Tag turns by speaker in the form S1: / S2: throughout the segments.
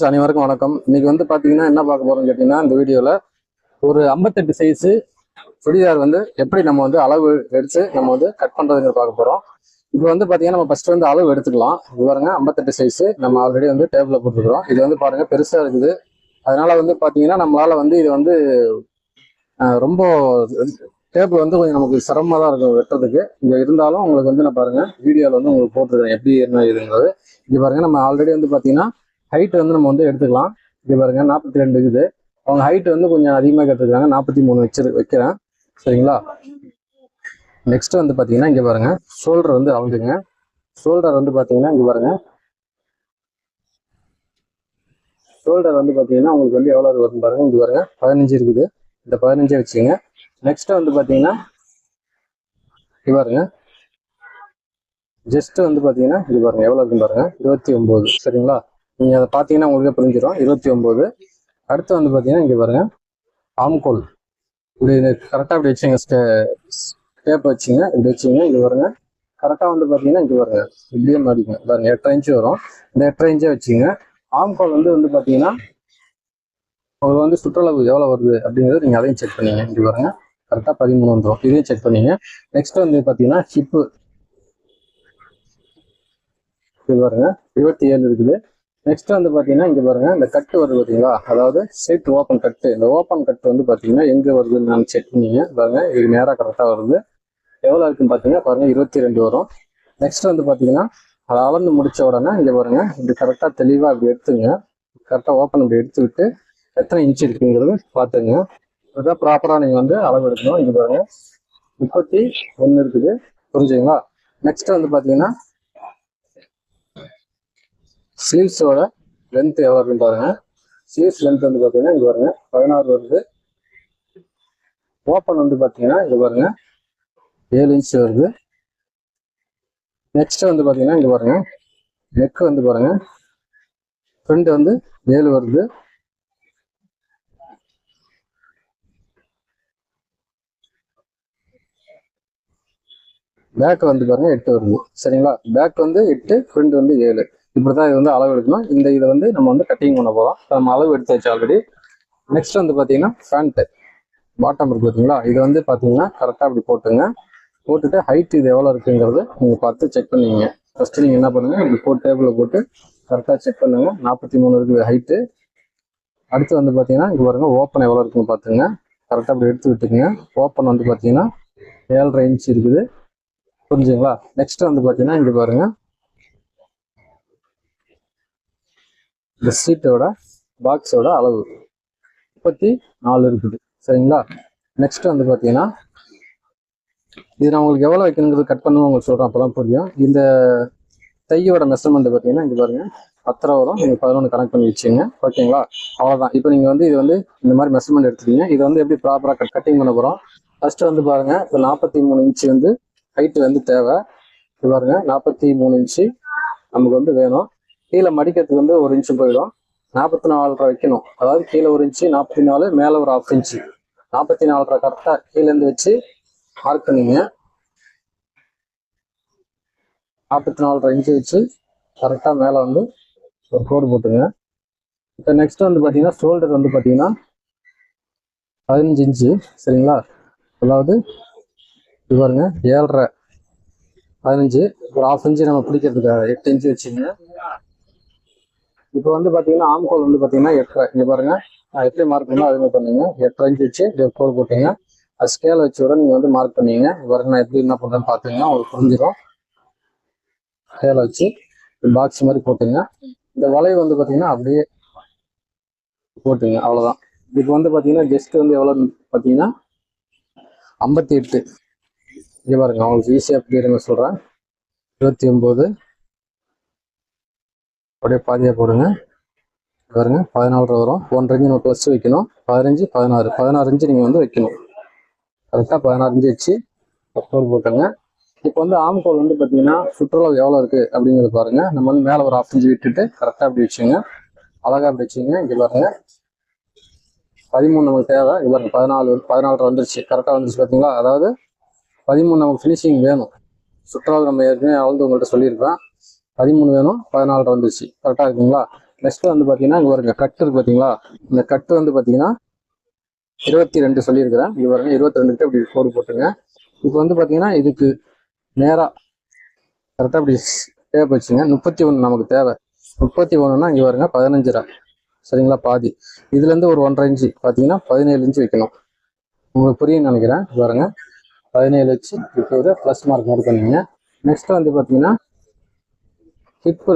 S1: Friends அனைவருக்கும் வணக்கம். இன்னைக்கு வந்து பார்த்தீங்கன்னா என்ன பார்க்க போறோம்னு கேட்டீங்கன்னா இந்த வீடியோல ஒரு ஐம்பத்தெட்டு சைஸ் சுடிதார் வந்து எப்படி நம்ம வந்து அளவு எடுத்து நம்ம வந்து கட் பண்றதுங்க பார்க்க போறோம். இப்போ வந்து பார்த்தீங்கன்னா நம்ம ஃபர்ஸ்ட் வந்து அளவு எடுத்துக்கலாம். இது பாருங்க ஐம்பத்தெட்டு சைஸ் நம்ம ஆல்ரெடி வந்து டேபிளில் போட்டுருக்கிறோம். இது வந்து பாருங்க பெருசா இருக்குது. அதனால வந்து பார்த்தீங்கன்னா நம்மளால வந்து இது வந்து ரொம்ப டேபிள் வந்து கொஞ்சம் நமக்கு சிரமமாக தான் இருக்கும் வெட்டுறதுக்கு. இங்கே இருந்தாலும் உங்களுக்கு வந்து நான் பாருங்க வீடியோவில் வந்து உங்களுக்கு போட்டிருக்கேன் எப்படி என்ன இதுங்கிறது இங்கே பாருங்க நம்ம ஆல்ரெடி வந்து பார்த்தீங்கன்னா ஹைட் வந்து நம்ம வந்து எடுத்துக்கலாம். இப்படி பாருங்க நாற்பத்தி ரெண்டு இருக்குது. அவங்க ஹைட் வந்து கொஞ்சம் அதிகமாக கேட்டிருக்காங்க. நாற்பத்தி மூணு வச்சிரு வைக்கிறேன். சரிங்களா? நெக்ஸ்ட் வந்து பார்த்தீங்கன்னா இங்கே பாருங்க. ஷோல்டர் வந்து அளந்துங்க ஷோல்டர் வந்து பார்த்தீங்கன்னா இங்கே பாருங்க. ஷோல்டர் வந்து பார்த்தீங்கன்னா உங்களுக்கு வந்து எவ்வளோ வருது பாருங்க. இங்கே பாருங்க பதினஞ்சு இருக்குது. இந்த பதினஞ்சே வச்சுங்க நெக்ஸ்ட் வந்து பார்த்தீங்கன்னா இது பாருங்க. ஜஸ்ட் வந்து பார்த்தீங்கன்னா இது பாருங்க எவ்வளோ இருக்குன்னு பாருங்க. இருபத்தி ஒம்பது. சரிங்களா? நீங்கள் அதை பார்த்தீங்கன்னா உங்களுக்கே புரிஞ்சிடும் இருபத்தி ஒம்பது அடுத்து வந்து பார்த்தீங்கன்னா இங்கே பாருங்கள் ஆம்கோல். இப்படி கரெக்டாக இப்படி வச்சுங்க டேப் வச்சுங்க இப்படி வச்சுங்க இது வருங்க கரெக்டாக வந்து பார்த்தீங்கன்னா இங்கே வருங்க இப்படியே மாடிங்க பாருங்க எட்டரை இன்ச்சு வரும். இந்த எட்டரை இன்ச்சே வச்சுங்க. ஆம்கோல் வந்து வந்து பார்த்தீங்கன்னா உங்களுக்கு வந்து சுற்றளவு எவ்வளோ வருது அப்படிங்கிறது நீங்கள் அதையும் செக் பண்ணிங்க. இங்கே பாருங்க. கரெக்டாக பதிமூணு வந்துடும் இதையும் செக் பண்ணிங்க. நெக்ஸ்ட் வந்து பார்த்தீங்கன்னா ஹிப்பு இது பாருங்க. இருபத்தி ஏழு இருக்குது. நெக்ஸ்ட் வந்து பாத்தீங்கன்னா இங்க பாருங்க இந்த கட்டு வருது பாத்தீங்களா? அதாவது செட் ஓப்பன் கட்டு. இந்த ஓப்பன் கட்டு வந்து பாத்தீங்கன்னா எங்க வருதுன்னு நான் செக் பண்ணீங்க பாருங்க இது நேரா கரெக்டா வருது. எவ்வளவு இருக்குன்னு பாத்தீங்கன்னா பாருங்க இருபத்தி ரெண்டு வரும். நெக்ஸ்ட் வந்து பாத்தீங்கன்னா அதை அளந்து முடிச்ச உடனே இங்க பாருங்க இது கரெக்டா தெளிவா அப்படி எடுத்துங்க. கரெக்டா ஓப்பன் அப்படி எடுத்து விட்டு எத்தனை இன்ச் இருக்குங்கிறது பாத்துங்க இதுதான் ப்ராப்பரா நீங்க வந்து அளவு எடுக்கணும். இங்க பாருங்க முப்பத்தி ஒன்னு இருக்குது. புரிஞ்சுங்களா நெக்ஸ்ட் வந்து பாத்தீங்கன்னா ஸ்லீவ்ஸோட லென்த் எவ்வளோ இருக்குன்னு பாருங்க. ஸ்லீவ்ஸ் லென்த் வந்து பார்த்தீங்கன்னா இது பாருங்க பதினாறு வருது. ஓப்பன் வந்து பார்த்தீங்கன்னா இது பாருங்க ஏழு இன்ச் வருது. நெக்ஸ்ட் வந்து பார்த்தீங்கன்னா இங்கே பாருங்க நெக் வந்து பாருங்க ஃப்ரண்ட் வந்து ஏழு வருது. பேக் வந்து பாருங்க எட்டு வருது. சரிங்களா? பேக் வந்து எட்டு ஃப்ரண்ட் வந்து ஏழு. இப்படிதான் இது வந்து அளவு எடுக்கணும். இந்த இதை வந்து நம்ம வந்து கட்டிங் பண்ண போகலாம் நம்ம அளவு எடுத்து வச்சு ஆல்ரெடி நெக்ஸ்ட் வந்து பார்த்தீங்கன்னா ஃபேண்ட் பாட்டம் இருக்கு பார்த்தீங்களா இது வந்து பார்த்தீங்கன்னா கரெக்டாக அப்படி போட்டுங்க. போட்டுட்டு ஹைட் இது எவ்வளோ இருக்குங்கிறது நீங்கள் பார்த்து செக் பண்ணுவீங்க ஃபர்ஸ்ட் நீங்கள் என்ன பண்ணுங்க? இப்படி போட்டு டேபிளில் போட்டு கரெக்டாக செக் பண்ணுங்க. நாற்பத்தி மூணு இருக்குது ஹைட்டு அடுத்து வந்து பார்த்தீங்கன்னா இங்கே பாருங்க ஓப்பன் எவ்வளோ இருக்குன்னு பார்த்துங்க. கரெக்டாக அப்படி எடுத்து விட்டுங்க ஓப்பன் வந்து பார்த்தீங்கன்னா ஏழரை இன்ச் இருக்குது. புரிஞ்சுங்களா? நெக்ஸ்ட் வந்து பார்த்தீங்கன்னா இங்கே பாருங்க இந்த சீட்டோட பாக்ஸோட அளவு முப்பத்தி நாலு இருக்குது. சரிங்களா? நெக்ஸ்ட் வந்து பார்த்தீங்கன்னா இது நான் உங்களுக்கு எவ்வளோ வைக்கணுங்கிறது கட் பண்ணணும் உங்களுக்கு சொல்கிறேன் அப்பதான் புரியும். இந்த தையோட மெஷர்மெண்ட் பார்த்தீங்கன்னா இங்கே பாருங்கள் பத்தரை வரும். நீங்கள் பதினொன்று கனெக்ட் பண்ணி வச்சுங்க ஓகேங்களா அவ்வளோதான் இப்போ நீங்கள் வந்து இது வந்து இந்த மாதிரி மெஷர்மெண்ட் எடுத்துட்டீங்க. இது வந்து எப்படி ப்ராப்பராக கட் கட்டிங் பண்ண போகிறோம் ஃபர்ஸ்ட் வந்து பாருங்க இப்போ நாற்பத்தி மூணு இன்ச்சு வந்து ஹைட்டு வந்து தேவை. இது பாருங்க நாற்பத்தி மூணு இன்ச்சு நமக்கு வந்து வேணும். கீழே மடிக்கிறதுக்கு வந்து ஒரு இன்ச்சு போயிடும். நாற்பத்தி நாலரை வைக்கணும். அதாவது கீழே ஒரு இன்ச்சு நாற்பத்தி நாலு மேலே ஒரு ஆஃப் இன்ச்சு நாற்பத்தி நாலரை கரெக்டாக கீழேருந்து வச்சு மார்க் பண்ணிங்க. நாற்பத்தி நாலரை இன்ச்சு வச்சு கரெக்டாக மேலே வந்து ஒரு கோடு போட்டுங்க. இப்போ நெக்ஸ்ட் வந்து பார்த்தீங்கன்னா ஷோல்டர் வந்து பார்த்தீங்கன்னா பதினஞ்சு இன்ச்சு சரிங்களா? அதாவது இது பாருங்க ஏழரை பதினஞ்சு. ஒரு ஹாஃப் இன்ச்சு நம்ம பிடிக்கிறதுக்காக எட்டு இன்ச்சு வச்சுங்க. இப்போ வந்து பார்த்தீங்கன்னா ஆம்கோல் வந்து பார்த்தீங்கன்னா எட்டரை. இங்க பாருங்க. நான் எப்படி மார்க் பண்ணோ அதுமாதிரி மாதிரி பண்ணுங்க. எட்டரை இன்ச் வச்சு கோல் ஒரு போட்டீங்க. அது ஸ்கேல் வச்சு விட நீங்கள் வந்து மார்க் பண்ணீங்க இது பாருங்க நான் எப்படி என்ன பண்ணுறேன்னு பார்த்தீங்கன்னா உங்களுக்கு புரிஞ்சிடும். ஸ்கேல் வச்சு பாக்ஸ் மாதிரி போட்டுங்க. இந்த வளைவு வந்து பார்த்தீங்கன்னா அப்படியே போட்டுங்க. அவ்வளோதான் இப்போ வந்து பார்த்தீங்கன்னா ஜஸ்ட் வந்து எவ்வளோன்னு பார்த்தீங்கன்னா ஐம்பத்தி எட்டு. இது பாருங்க அவங்களுக்கு ஈஸியாக புரியுறங்க சொல்கிறேன் இருபத்தி ஒம்பது அப்படியே பாதியாக போடுங்க. பாருங்க பதினாலு வரும். ஒன்றரை இஞ்சு நம்ம ப்ளஸ் வைக்கணும். பதினஞ்சு பதினாறு. பதினாறு இஞ்சு நீங்கள் வந்து வைக்கணும். கரெக்டாக பதினாறு இஞ்சு வச்சு கோல் போட்டுங்க இப்போ வந்து ஆம்கோல் வந்து பார்த்தீங்கன்னா சுற்றுலா எவ்வளோ இருக்குது அப்படிங்கிறது பாருங்கள் நம்ம வந்து மேலே ஒரு ஆஃப் இஞ்சு விட்டுட்டு கரெக்டாக அப்படி வச்சுங்க அழகாக அப்படி வச்சுங்க இங்கே பாருங்க. பதிமூணு நமக்கு தேவை. இது பாருங்க பதினாலு பதினாலரை வந்துருச்சு. கரெக்டாக வந்துருச்சு பார்த்தீங்களா அதாவது பதிமூணு நமக்கு ஃபினிஷிங் வேணும். சுற்றுலா நம்ம ஏற்கனவே அளந்து உங்கள்கிட்ட சொல்லியிருப்பேன். பதிமூணு வேணும் பதினாலரை வந்துச்சு கரெக்டாக இருக்குங்களா? நெக்ஸ்ட் வந்து பார்த்தீங்கன்னா இங்கே ஒரு கட்டு இருக்கு பார்த்தீங்களா இந்த கட்டு வந்து பார்த்தீங்கன்னா இருபத்தி ரெண்டு சொல்லியிருக்கிறேன். இது பாருங்க இருபத்தி ரெண்டு கிட்ட இப்படி கோடு போட்டுருங்க. இப்போ வந்து பார்த்தீங்கன்னா இதுக்கு நேராக கரெக்டாக இப்படி டேப் வச்சுங்க முப்பத்தி ஒன்று நமக்கு தேவை. முப்பத்தி ஒன்றுனா இங்கே பாருங்க பதினஞ்சு ரூபா சரிங்களா பாதி. இதுலேருந்து ஒரு ஒன்றரை இன்ச்சு பார்த்தீங்கன்னா பதினேழு இன்ச்சு வைக்கணும். உங்களுக்கு புரியும் நினைக்கிறேன். பாருங்க பதினேழு வச்சு இப்போ ஒரு ப்ளஸ் மார்க் மாதிரி பண்ணுவீங்க நெக்ஸ்ட் வந்து பார்த்தீங்கன்னா ஹிப்பு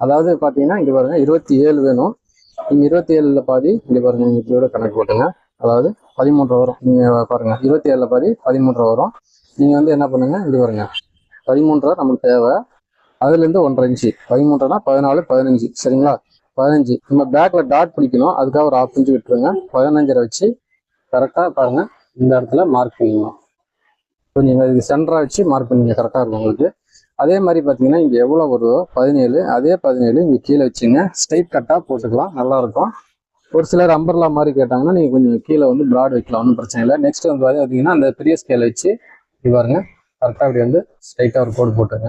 S1: அதாவது பார்த்தீங்கன்னா இங்கே பாருங்க இருபத்தி ஏழு வேணும். நீங்கள் இருபத்தி ஏழில் பாதி இங்கே பாருங்க நீங்கள் இப்படியோட கணக்கு போட்டுங்க. அதாவது பதிமூன்று வரும். நீங்கள் பாருங்க இருபத்தி ஏழில் பாதி பதிமூன்று வரும். நீங்கள் வந்து என்ன பண்ணுங்க இங்கே பாருங்க. பதிமூன்று நமக்கு தேவை. அதுலேருந்து ஒன்றரை இன்ச்சு. பதிமூன்றுனா பதினாலு பதினஞ்சு. சரிங்களா? பதினஞ்சு. நம்ம பேக்கில் டாட் பிடிக்கணும். அதுக்காக ஒரு ஆஃப் இன்ச்சு விட்டுருங்க. பதினஞ்சரை வச்சு கரெக்டாக பாருங்க. இந்த இடத்துல மார்க் பண்ணிக்கணும். கொஞ்சம் இது சென்டராக வச்சு மார்க் பண்ணிங்க. கரெக்டாக இருக்கும் உங்களுக்கு. அதே மாதிரி பார்த்தீங்கன்னா இங்கே எவ்வளோ வருதோ பதினேழு அதே பதினேழு இங்கே கீழே வச்சுங்க. ஸ்ட்ரைட் கட்டாக போட்டுக்கலாம். நல்லாயிருக்கும் ஒரு சிலர் அம்பர்லா மாதிரி கேட்டாங்கன்னா நீங்கள் கொஞ்சம் கீழே வந்து ப்ராட் வைக்கலாம். ஒன்றும் பிரச்சனை இல்லை. நெக்ஸ்ட் வந்து பார்த்தீங்கன்னா அந்த பெரிய ஸ்கேல் வச்சு இது பாருங்க. கரெக்டாக இப்படி வந்து ஸ்ட்ரைட்டாக ஒரு கோடு போட்டுங்க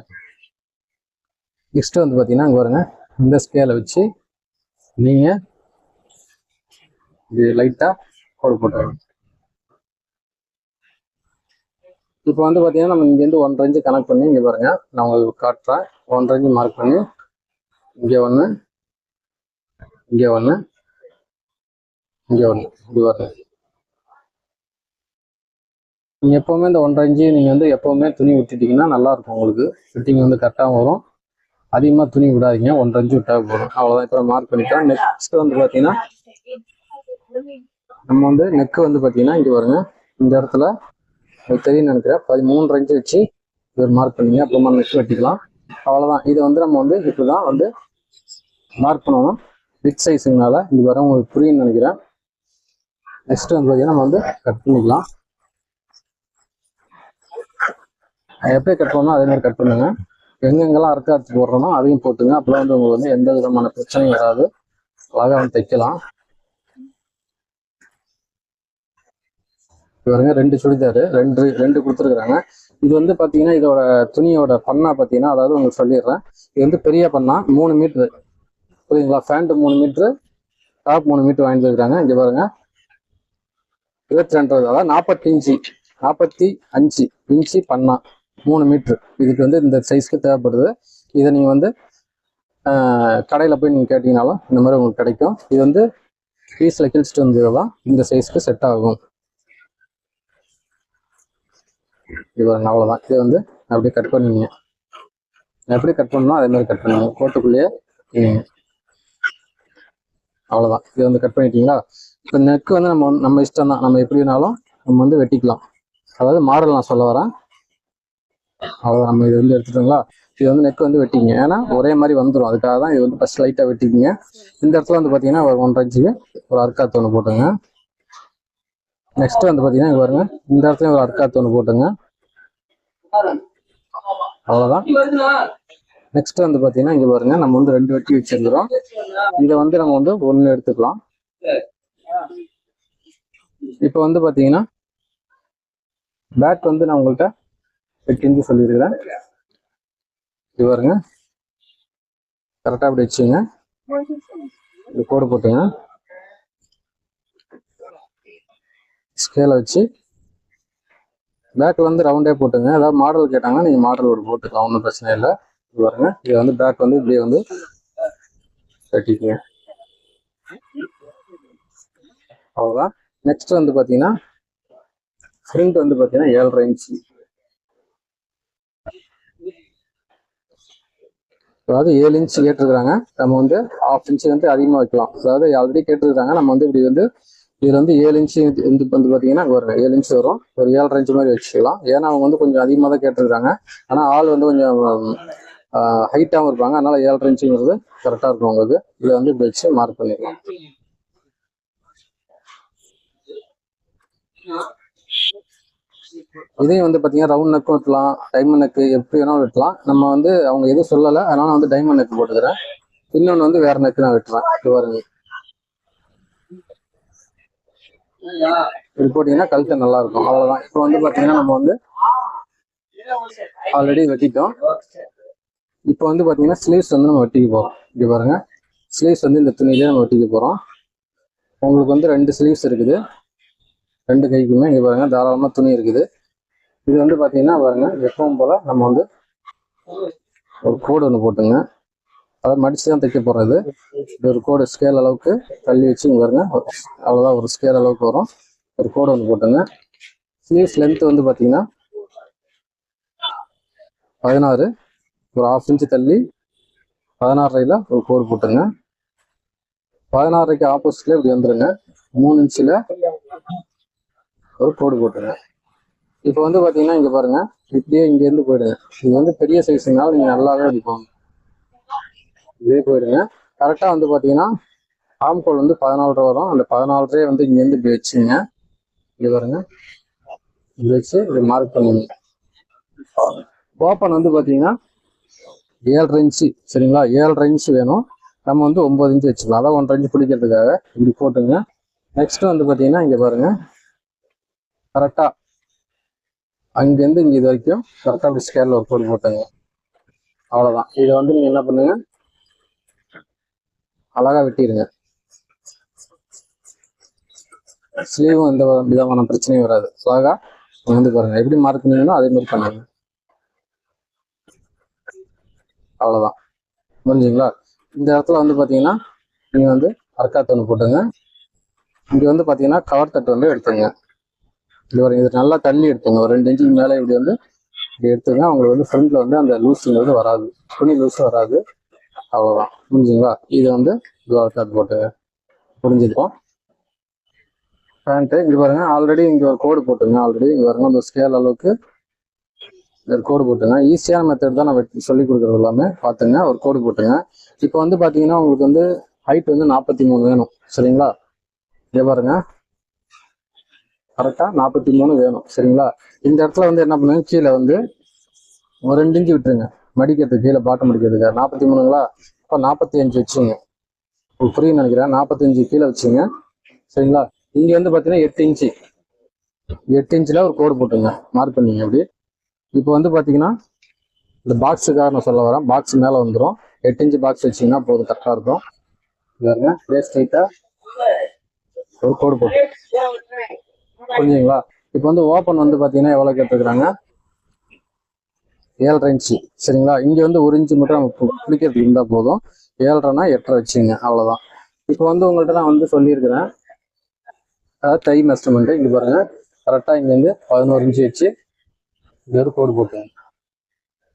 S1: நெக்ஸ்ட் வந்து பார்த்தீங்கன்னா இங்கே பாருங்க. இந்த ஸ்கேலை வச்சு நீங்கள் இது லைட்டாக கோடு போட்டுருங்க. இப்போ வந்து பார்த்தீங்கன்னா நம்ம இங்கேருந்து ஒன் ரேஞ்சு கனெக்ட் பண்ணி இங்கே பாருங்க. நான் உங்களுக்கு காட்டுறேன். ஒன் ரேஞ்சு மார்க் பண்ணி இங்கே ஒன்று இங்கே ஒன்று இங்கே ஒன்று இங்கே வருது நீங்கள் எப்போவுமே இந்த ஒன்றரை இன்ச்சு நீங்கள் வந்து எப்போவுமே துணி விட்டுட்டீங்கன்னா நல்லாயிருக்கும் உங்களுக்கு. ஃபிட்டிங் வந்து கரெக்டாக வரும். அதிகமாக துணி விடாதீங்க ஒன்றரை இன்ச்சு விட்டா போதும். அவ்வளோதான் இப்போ மார்க் பண்ணிட்டோம் நெக்ஸ்ட் வந்து பார்த்தீங்கன்னா நம்ம வந்து நெக்கு வந்து பார்த்தீங்கன்னா இங்கே பாருங்க. இந்த இடத்துல தெரியும்னு தெரியும் நினைக்கிறேன் பதிமூன்று இன்ச்சு வச்சு இது மார்க் பண்ணிங்க அப்புறமா நெக்ஸ்ட் வெட்டிக்கலாம். அவ்வளோதான் இதை வந்து நம்ம வந்து இப்படி தான் வந்து மார்க் பண்ணணும். பிக் சைஸுங்கனால இது வர உங்களுக்கு புரியும்னு நினைக்கிறேன். நெக்ஸ்ட் வந்து பார்த்தீங்கன்னா நம்ம வந்து கட் பண்ணிக்கலாம். எப்படி கட் பண்ணணும் அதே மாதிரி கட் பண்ணுங்க. எங்கெங்கெல்லாம் அறுக்காத்து போடுறோமோ அதையும் போட்டுங்க. அப்பதான் வந்து உங்களுக்கு வந்து எந்த விதமான பிரச்சனையும் வராது. அழகாக வந்து தைக்கலாம். பாருங்க ரெண்டு சுடிதாரு ரெண்டு ரெண்டு கொடுத்துருக்குறாங்க. இது வந்து பார்த்தீங்கன்னா இதோட துணியோட பண்ணா பார்த்தீங்கன்னா அதாவது உங்களுக்கு சொல்லிடுறேன். இது வந்து பெரிய பண்ணா மூணு மீட்ரு. புரியுதுங்களா? ஃபேண்ட் மூணு மீட்ரு டாப் மூணு மீட்ரு வாங்கிட்டு இருக்கிறாங்க இங்கே பாருங்க. இருபத்தி ரெண்டு அதாவது நாற்பத்தி இன்ச்சு. நாற்பத்தி அஞ்சு இன்ச்சு பண்ணா மூணு மீட்ரு. இதுக்கு வந்து இந்த சைஸ்க்கு தேவைப்படுது. இதை நீங்கள் வந்து கடையில் போய் நீங்கள் கேட்டிங்கனாலும் இந்த மாதிரி உங்களுக்கு கிடைக்கும். இது வந்து பீஸில் கிழிச்சிட்டு வந்ததுதான் இந்த சைஸ்க்கு செட் ஆகும். இது பாருங்க அவ்வளோதான் இது வந்து அப்படியே கட் பண்ணுவீங்க எப்படி கட் பண்ணணும் அதே மாதிரி கட் பண்ணுவீங்க கோட்டுக்குள்ளேயே அவ்வளோதான் இது வந்து கட் பண்ணிட்டீங்களா? இப்போ நெக் வந்து நம்ம நம்ம இஷ்டம் தான் நம்ம எப்படி வேணாலும் நம்ம வந்து வெட்டிக்கலாம். அதாவது மாடல் நான் சொல்ல வரேன். அவ்வளோதான் நம்ம இது வந்து எடுத்துட்டோங்களா? இது வந்து நெக் வந்து வெட்டிங்க. ஏன்னா ஒரே மாதிரி வந்துடும் அதுக்காக தான் இது வந்து ஃபஸ்ட் லைட்டாக வெட்டிக்கிங்க இந்த இடத்துல வந்து பார்த்தீங்கன்னா ஒரு ஒன்றரை இன்ச்சுக்கு ஒரு அர்க்காத்து ஒன்று போட்டுங்க. நெக்ஸ்ட் வந்து பார்த்தீங்கன்னா இங்க பாருங்க. இந்த இடத்துல ஒரு அர்க்காத்து ஒன்று போட்டுங்க. அவ்வளோதான் நெக்ஸ்ட் வந்து பார்த்தீங்கன்னா இங்கே பாருங்க நம்ம வந்து ரெண்டு வெட்டி வச்சிருக்கிறோம். இதை வந்து நம்ம வந்து ஒன்று எடுத்துக்கலாம். இப்போ வந்து பார்த்தீங்கன்னா பேக் வந்து நான் உங்கள்கிட்ட எட்டு இன்ச்சு சொல்லியிருக்கிறேன். இது பாருங்க. கரெக்டாக அப்படி வச்சுங்க. இது கோடு போட்டுங்க ஸ்கேலை வச்சு பேக் வந்து ரவுண்டே போட்டுங்க. ஏதாவது மாடல் கேட்டாங்கன்னா நீங்கள் மாடல் ஒரு போட்டுக்கலாம். ஒன்றும் பிரச்சனை இல்லை. இது பாருங்க. இது வந்து பேக் வந்து இப்படியே வந்து கட்டிக்கங்க. அவ்வளோதான் நெக்ஸ்ட் வந்து பார்த்தீங்கன்னா ஃப்ரண்ட் வந்து பார்த்தீங்கன்னா ஏழரை இன்ச்சு அதாவது ஏழு இன்ச் கேட்டிருக்கிறாங்க. நம்ம வந்து ஹாஃப் இன்ச்சு வந்து அதிகமாக வைக்கலாம். அதாவது ஆல்ரெடி கேட்டிருக்கிறாங்க. நம்ம வந்து இப்படி வந்து இது வந்து ஏழு இன்ச்சு வந்து வந்து பார்த்தீங்கன்னா ஒரு ஏழு இன்ச்சு வரும். ஒரு ஏழரை இன்ச்சு மாதிரி வச்சுக்கலாம். ஏன்னா அவங்க வந்து கொஞ்சம் அதிகமாக தான் கேட்டிருக்காங்க. ஆனால் ஆள் வந்து கொஞ்சம் ஹைட்டாகவும் இருப்பாங்க. அதனால ஏழரை இன்ச்சுங்கிறது கரெக்டாக இருக்கும் உங்களுக்கு இதில் வந்து இப்படி வச்சு மார்க் பண்ணிக்கலாம். இதையும் வந்து பார்த்தீங்கன்னா ரவுண்ட் நெக்கும் வெட்டலாம். டைமண்ட் நெக்கு எப்படி வேணாலும் வெட்டலாம். நம்ம வந்து அவங்க எதுவும் சொல்லலை. அதனால நான் வந்து டைமண்ட் நெக் போட்டுக்கிறேன். இன்னொன்று வந்து வேற நெக்கு நான் வெட்டுறேன். இது பாருங்க. இது போட்டிங்கன்னா கழுத்து நல்லா இருக்கும் அவ்வளோதான் இப்போ வந்து பார்த்தீங்கன்னா நம்ம வந்து ஆல்ரெடி வெட்டிட்டோம். இப்போ வந்து பார்த்தீங்கன்னா ஸ்லீவ்ஸ் வந்து நம்ம வெட்டிக்க போகிறோம் இங்கே பாருங்க. ஸ்லீவ்ஸ் வந்து இந்த துணியிலே நம்ம வெட்டிக்க போகிறோம் உங்களுக்கு வந்து ரெண்டு ஸ்லீவ்ஸ் இருக்குது. ரெண்டு கைக்குமே இங்கே பாருங்க தாராளமாக துணி இருக்குது. இது வந்து பார்த்தீங்கன்னா பாருங்க எப்பவும் போல் நம்ம வந்து ஒரு கோடு ஒன்று போட்டுங்க. அதை மடிச்சு தான் தைக்க போகிறது இது. ஒரு கோடு ஸ்கேல் அளவுக்கு தள்ளி வச்சு இங்கே பாருங்க. அவ்வளோதான் ஒரு ஸ்கேல் அளவுக்கு வரும். ஒரு கோடு ஒன்று போட்டுங்க. ஸ்லீவ்ஸ் லென்த் வந்து பார்த்தீங்கன்னா பதினாறு. ஒரு ஹாஃப் இன்ச்சு தள்ளி பதினாறரையில் ஒரு கோடு போட்டுங்க. பதினாறரைக்கு ஆப்போசிட்ல இப்படி வந்துடுங்க மூணு இன்ச்சில் ஒரு கோடு போட்டுங்க. இப்போ வந்து பார்த்தீங்கன்னா இங்கே பாருங்க. இப்படியே இங்கேருந்து போயிடுங்க. இது வந்து பெரிய சைஸுனால நீங்கள் நல்லாவே அடிப்பாங்க இதே போயிடுங்க கரெக்டாக வந்து பார்த்தீங்கன்னா ஆம்கோல் வந்து பதினாலரை வரும். அந்த பதினாலரையே வந்து இங்கேருந்து இப்படி வச்சுங்க. இங்கே பாருங்க. இப்படி வச்சு இது மார்க் பண்ணுங்க. ஓப்பன் வந்து பார்த்தீங்கன்னா ஏழரை இன்ச்சு சரிங்களா? ஏழரை இன்ச்சு வேணும். நம்ம வந்து ஒம்பது இன்ச்சு வச்சுக்கலாம். அதான் ஒன்றரை இன்ச்சு பிடிக்கிறதுக்காக இப்படி போட்டுங்க. நெக்ஸ்ட் வந்து பார்த்தீங்கன்னா இங்கே பாருங்க. கரெக்டாக அங்கேருந்து இங்கே இது வரைக்கும் கரெக்டாக அப்படி ஸ்கேலில் ஒரு கோடு போட்டுங்க. அவ்வளோதான் இதை வந்து நீங்கள் என்ன பண்ணுங்கள் அழகா வெட்டிடுங்க ஸ்லீவும் எந்த விதமான பிரச்சனையும் வராது. அழகா வந்து பாருங்க. எப்படி மார்க் அதே மாதிரி பண்ணுங்க. அவ்வளோதான் புரிஞ்சுங்களா? இந்த இடத்துல வந்து பார்த்தீங்கன்னா நீங்கள் வந்து அர்க்காத்து ஒன்று போட்டுங்க இங்கே வந்து பார்த்தீங்கன்னா கவர் தட்டு வந்து எடுத்துங்க இது ஒரு இது நல்லா தள்ளி எடுத்துங்க ஒரு ரெண்டு இன்ச்சுக்கு மேலே இப்படி வந்து இப்படி எடுத்துங்க அவங்களுக்கு வந்து ஃப்ரண்ட்ல வந்து அந்த லூஸுங்கிறது வராது. துணி லூஸும் வராது. அவ்வளோதான் புரிஞ்சுங்களா? இது வந்து இது அர்க்காத்து போட்டு புரிஞ்சுருக்கோம் பேண்ட்டு இங்கே பாருங்கள் ஆல்ரெடி இங்கே ஒரு கோடு போட்டுங்க ஆல்ரெடி இங்கே பாருங்க அந்த ஸ்கேல் அளவுக்கு ஒரு கோடு போட்டுங்க ஈஸியான மெத்தட் தான் நான் சொல்லி கொடுக்குறது எல்லாமே. பார்த்துங்க ஒரு கோடு போட்டுங்க இப்போ வந்து பார்த்தீங்கன்னா உங்களுக்கு வந்து ஹைட் வந்து நாற்பத்தி மூணு வேணும் சரிங்களா? இங்கே பாருங்க. கரெக்டாக நாற்பத்தி மூணு வேணும் சரிங்களா? இந்த இடத்துல வந்து என்ன பண்ணுங்க கீழே வந்து ஒரு ரெண்டு இன்ச்சு விட்டுருங்க. மடிக்கிறதுக்கு கீழே பாட்டம் மடிக்கிறதுக்கு. நாற்பத்தி மூணுங்களா? அப்போ நாற்பத்தி அஞ்சு வச்சுங்க. உங்களுக்கு புரியும் நினைக்கிறேன் நாற்பத்தஞ்சு கீழே வச்சுங்க. சரிங்களா? இங்கே வந்து பார்த்தீங்கன்னா எட்டு இன்ச்சு. எட்டு இன்ச்சில் ஒரு கோடு போட்டுங்க. மார்க் பண்ணிங்க அப்படி. இப்போ வந்து பார்த்தீங்கன்னா இந்த பாக்ஸுக்காக நான் சொல்ல வரேன். பாக்ஸ் மேலே வந்துடும் எட்டு இன்ச்சு பாக்ஸ் வச்சிங்கன்னா போதும். கரெக்டாக இருக்கும். பாருங்க. அப்படியே ஸ்ட்ரைட்டாக ஒரு கோடு போட்டு. புரிஞ்சுங்களா இப்போ வந்து ஓப்பன் வந்து பார்த்தீங்கன்னா எவ்வளோ கேட்டுருக்குறாங்க? ஏழரை இன்ச்சு சரிங்களா? இங்கே வந்து ஒரு இன்ச்சு மட்டும் நம்ம குளிக்கிறதுக்கு இருந்தால் போதும். ஏழரைனா எட்டரை வச்சுங்க. அவ்வளோதான் இப்போ வந்து உங்கள்கிட்ட நான் வந்து சொல்லியிருக்கிறேன். அதாவது தை மெஸ்டர்மெண்ட்டு இங்கே பாருங்கள் கரெக்டாக இங்கேருந்து பதினோரு இன்ச்சு வச்சு இங்க ஒரு கோடு போட்டுங்க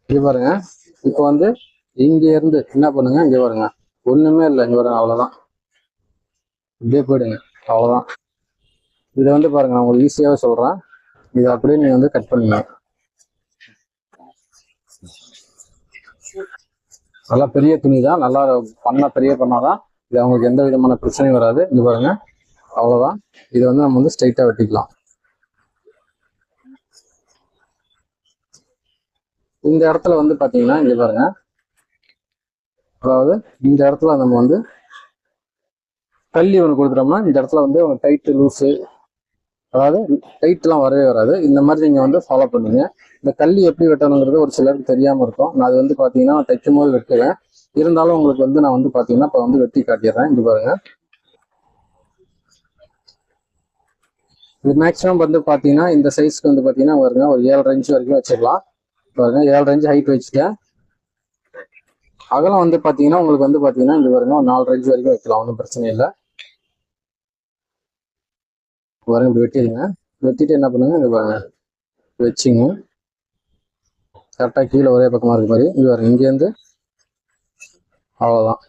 S1: இங்கே பாருங்க. இப்போ வந்து இங்கேருந்து என்ன பண்ணுங்கள் இங்கே பாருங்க. ஒன்றுமே இல்லை. இங்கே பாருங்கள் அவ்வளோதான் இப்படியே போயிடுங்க. அவ்வளோதான் இதை வந்து பாருங்கள் நான் உங்களுக்கு ஈஸியாகவே சொல்கிறேன் இதை அப்படியே நீங்கள் வந்து கட் பண்ணுங்க. நல்லா பெரிய துணி தான் நல்லா பண்ண பெரிய பண்ணாதான் இது அவங்களுக்கு எந்த விதமான பிரச்சனையும் வராது. இது பாருங்க. அவ்வளோதான் இதை வந்து நம்ம வந்து ஸ்ட்ரைட்டாக வெட்டிக்கலாம். இந்த இடத்துல வந்து பார்த்தீங்கன்னா இது பாருங்க. அதாவது இந்த இடத்துல நம்ம வந்து தள்ளி ஒன்று கொடுத்துட்டோம்னா இந்த இடத்துல வந்து அவங்க டைட்டு லூஸு அதாவது டைட்லாம் வரவே வராது. இந்த மாதிரி நீங்கள் வந்து ஃபாலோ பண்ணுங்கள் இந்த கல்லி எப்படி வெட்டணுங்கிறது ஒரு சிலருக்கு தெரியாமல் இருக்கும். நான் அது வந்து பார்த்தீங்கன்னா தைக்கும் போது வெட்டுவேன். இருந்தாலும் உங்களுக்கு வந்து நான் வந்து பார்த்தீங்கன்னா இப்போ வந்து வெட்டி காட்டிடுறேன். இது பாருங்க. இது மேக்ஸிமம் வந்து பார்த்தீங்கன்னா இந்த சைஸ்க்கு வந்து பார்த்தீங்கன்னா பாருங்க ஒரு ஏழரை இன்ச் வரைக்கும் வச்சிடலாம் பாருங்க ஏழு இன்ச் ஹைட் வச்சுட்டேன். அகலம் வந்து பார்த்தீங்கன்னா உங்களுக்கு வந்து பார்த்தீங்கன்னா இது பாருங்க ஒரு நாலு ரேஞ்சு வரைக்கும் வைக்கலாம். ஒன்றும் பிரச்சனை இல்லை. பாருங்க இப்படி வெட்டிடுங்க. வெட்டிட்டு என்ன பண்ணுங்க இது பாருங்க. வச்சுங்க. கரெக்டாக கீழே ஒரே பக்கமா இருக்க மாதிரி. இங்க பாருங்க இங்கேருந்து அவ்வளோதான்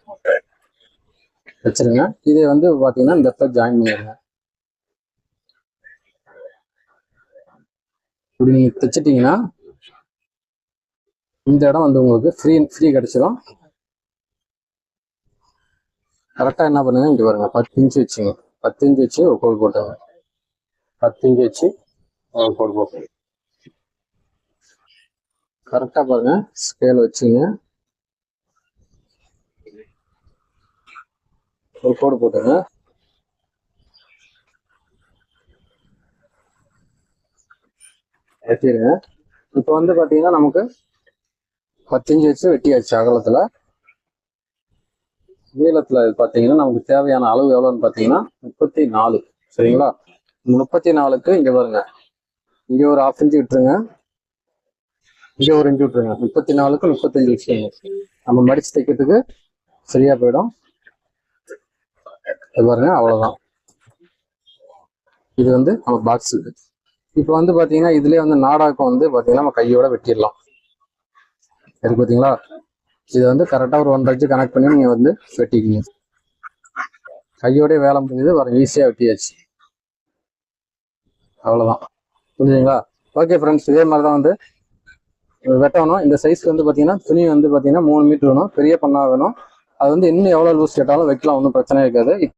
S1: வச்சிருங்க. இதே வந்து பார்த்தீங்கன்னா இந்த இடத்துல ஜாயின் பண்ணிடுங்க. இப்படி நீங்க தைச்சிட்டீங்கன்னா இந்த இடம் வந்து உங்களுக்கு ஃப்ரீ ஃப்ரீ கிடைச்சிரும். கரெக்டாக என்ன பண்ணுங்க இங்க பாருங்க பத்து இன்ச்சு வச்சுங்க. பத்து இன்ச்சு வச்சு ஒரு கோல் போட்டுங்க பத்து இன்ச்சு வச்சு ஒரு கோல் போட்டுங்க கரெக்டாக பாருங்க. ஸ்கேல் வச்சுங்க. ஒரு கோடு போட்டுங்க. வெட்டிடுங்க. இப்போ வந்து பார்த்தீங்கன்னா நமக்கு பத்து வச்சு வெட்டியாச்சு அகலத்தில். நீளத்துல பாத்தீங்கன்னா நமக்கு தேவையான அளவு எவ்வளோன்னு பார்த்தீங்கன்னா முப்பத்தி நாலு. சரிங்களா? முப்பத்தி நாலுக்கு இங்க பாருங்க. இங்க ஒரு ஆஃப் இன்ச்சு விட்டுருங்க. இங்கே ஒரு இன்ச்சு விட்டுருங்க. முப்பத்தி நாலுக்கு முப்பத்தஞ்சு வச்சுக்கோங்க நம்ம மடிச்சு தைக்கிறதுக்கு சரியா போயிடும். இது பாருங்க அவ்வளவுதான். இது வந்து நம்ம பாக்ஸ் இப்போ வந்து பாத்தீங்கன்னா இதுலேயே வந்து நாடாக்கம் வந்து பாத்தீங்கன்னா நம்ம கையோட வெட்டிடலாம். இருக்கு பார்த்தீங்களா இது வந்து கரெக்டா ஒரு ஒன்றரை கனெக்ட் பண்ணி நீங்க வந்து வெட்டிக்கிங்க. கையோட வேலை முடிஞ்சது வர ஈஸியாக வெட்டியாச்சு. அவ்வளவுதான். புரிஞ்சுங்களா ஓகே ஃப்ரெண்ட்ஸ் இதே மாதிரி தான் வந்து வெட்டணும். இந்த சைஸ் வந்து பாத்தீங்கன்னா துணி வந்து பாத்தீங்கன்னா மூணு மீட்டர் வேணும். பெரிய பண்ணா வேணும். அது வந்து இன்னும் எவ்வளவு லூஸ் கேட்டாலும் வைக்கலாம் ஒன்றும் பிரச்சனை இருக்காது.